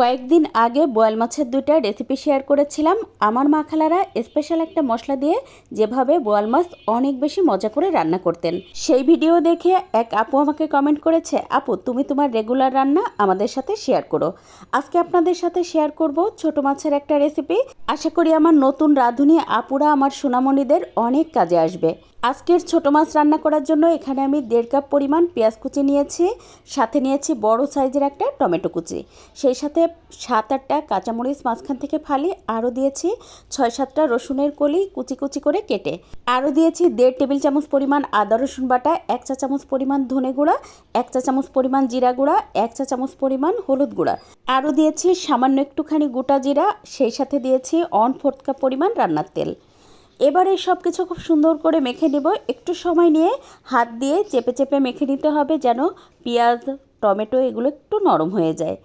কয়েকদিন আগে বোয়াল মাছের দুইটা রেসিপি শেয়ার করেছিলাম। আমার মা খালারা স্পেশাল একটা মশলা দিয়ে যেভাবে বোয়াল মাছ অনেক বেশি মজা করে রান্না করতেন। সেই ভিডিও দেখে এক আপু আমাকে কমেন্ট করেছে, আপু, তুমি তোমার রেগুলার রান্না আমাদের সাথে শেয়ার করো। আজকে আপনাদের সাথে শেয়ার করব ছোট মাছের একটা রেসিপি আশা করি আমার নতুন রাঁধুনি আপুরা আমার সোনামণিদের অনেক কাজে আসবে। আজকের ছোট মাছ রান্না করার জন্য এখানে আমি দেড় কাপ পরিমাণ পেঁয়াজ কুচি নিয়েছি, সাথে নিয়েছি বড় সাইজের একটা টমেটো কুচি। সেই সাথে সাত আটটা কাঁচামরিচ মাঝখান থেকে ফালি, আরও দিয়েছি ছয় সাতটা রসুনের কলি কুচি কুচি করে কেটে। আরও দিয়েছি দেড় টেবিল চামচ পরিমাণ আদা রসুন বাটা, এক চা চামচ পরিমাণ ধনে গুঁড়া, এক চা চামচ পরিমাণ জিরা গুঁড়া, এক চা চামচ পরিমাণ হলুদ গুঁড়া। আরও দিয়েছি সামান্য একটুখানি গোটা জিরা, সেই সাথে দিয়েছি অন ফোর্থ কাপ পরিমাণ রান্নার তেল। এবারে সব কিছু খুব সুন্দর করে মেখে নেব। একটু সময় নিয়ে হাত দিয়ে চেপে চেপে মেখে নিতে হবে যেন পেঁয়াজ, টমেটো এগুলো একটু নরম হয়ে যায়।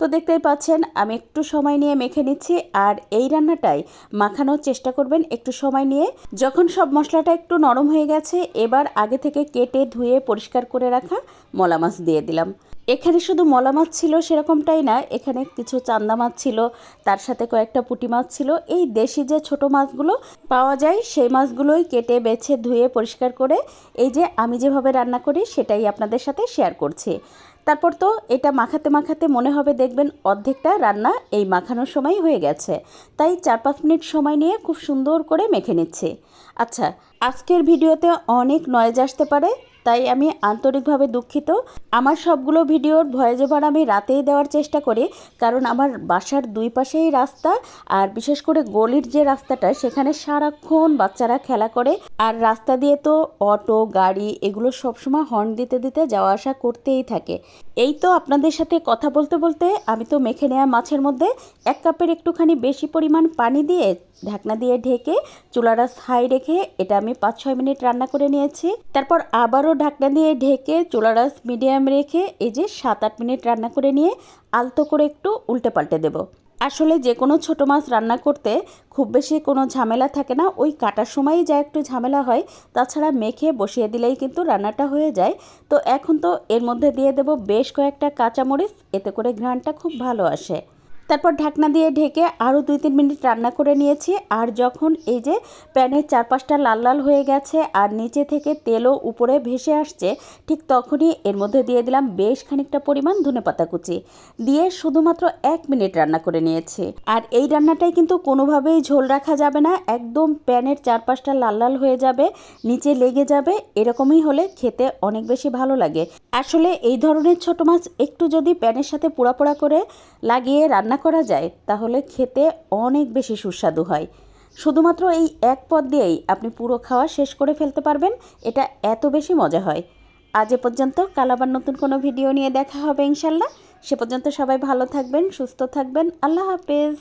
তো দেখতেই পাচ্ছেন, আমি একটু সময় নিয়ে মেখে নিচ্ছি আর এই রান্নাটাই মাখানোর চেষ্টা করবেন একটু সময় নিয়ে। যখন সব মশলাটা একটু নরম হয়ে গেছে, এবার আগে থেকে কেটে ধুয়ে পরিষ্কার করে রাখা মলা মাছ দিয়ে দিলাম। এখানে শুধু মলা মাছ ছিল সেরকমটাই না, এখানে কিছু চান্দা মাছ ছিল, তার সাথে কয়েকটা পুঁটি মাছ ছিল। এই দেশি যে ছোট মাছগুলো পাওয়া যায়, সেই মাছগুলোই কেটে, বেছে, ধুয়ে, পরিষ্কার করে এই যে আমি যেভাবে রান্না করি, সেটাই আপনাদের সাথে শেয়ার করছি। তারপর তো এটা মাখাতে মাখাতে মনে হবে দেখবেন অর্ধেকটা রান্না এই মাখানোর সময় হয়ে গেছে। তাই চার পাঁচ মিনিট সময় নিয়ে খুব সুন্দর করে মেখে নিচ্ছি। আচ্ছা আজকের ভিডিওতে অনেক নয়েজ আসতে পারে। তাই আমি আন্তরিকভাবে দুঃখিত। আমার সবগুলো ভিডিওর ভয়েস ওভার আমি রাতেই দেওয়ার চেষ্টা করি, কারণ আমার বাসার দুই পাশেই রাস্তা, আর বিশেষ করে গলির যে রাস্তাটা, সেখানে সারাক্ষণ বাচ্চারা খেলা করে। আর রাস্তা দিয়ে তো অটো, গাড়ি, এগুলো সবসময় হর্ন দিতে দিতে যাওয়া আসা করতেই থাকে। এই তো আপনাদের সাথে কথা বলতে বলতে আমি তো মেখে নেওয়া মাছের মধ্যে এক কাপের একটুখানি বেশি পরিমাণ পানি দিয়ে ঢাকনা দিয়ে ঢেকে চুলাটা হাই রেখে এটা আমি পাঁচ ছয় মিনিট রান্না করে নিয়েছি। তারপর আবারও ঢাকনা দিয়ে ঢেকে চুলাটা মিডিয়াম রেখে এই যে সাত আট মিনিট রান্না করে নিয়ে আলতো করে একটু উল্টে পাল্টে দেবো। আসলে যে কোনো ছোটো মাছ রান্না করতে খুব বেশি কোনো ঝামেলা থাকে না। ওই কাটার সময়ই যা একটু ঝামেলা হয়, তাছাড়া মেখে বসিয়ে দিলেই কিন্তু রান্নাটা হয়ে যায়। তো এখন তো এর মধ্যে দিয়ে দেব বেশ কয়েকটা কাঁচামরিচ, এতে করে ঘ্রাণটা খুব ভালো আসে। তারপর ঢাকনা দিয়ে ঢেকে আরও দুই তিন মিনিট রান্না করে নিয়েছি। আর যখন এই যে প্যানের চারপাশটা লাল লাল হয়ে গেছে আর নিচে থেকে তেলও উপরে ভেসে আসছে, ঠিক তখনই এর মধ্যে দিয়ে দিলাম বেশ খানিকটা পরিমাণ ধনে পাতা কুচি। দিয়ে শুধুমাত্র এক মিনিট রান্না করে নিয়েছি। আর এই রান্নাটাই কিন্তু কোনোভাবেই ঝোল রাখা যাবে না, একদম প্যানের চারপাশটা লাল লাল হয়ে যাবে, নিচে লেগে যাবে, এরকমই হলে খেতে অনেক বেশি ভালো লাগে। আসলে এই ধরনের ছোট মাছ একটু যদি প্যানের সাথে পোড়া পোড়া করে লাগিয়ে রান্না রান্না করা যায়, তাহলে খেতে অনেক বেশি সুস্বাদু হয়। শুধুমাত্র এই এক পদ দিয়েই আপনি পুরো খাওয়া শেষ করে ফেলতে পারবেন, এটা এত বেশি মজা হয়। আজ এ পর্যন্ত, কাল আবার নতুন কোনো ভিডিও নিয়ে দেখা হবে ইনশাল্লাহ। সে পর্যন্ত সবাই ভালো থাকবেন, সুস্থ থাকবেন, আল্লাহ হাফেজ।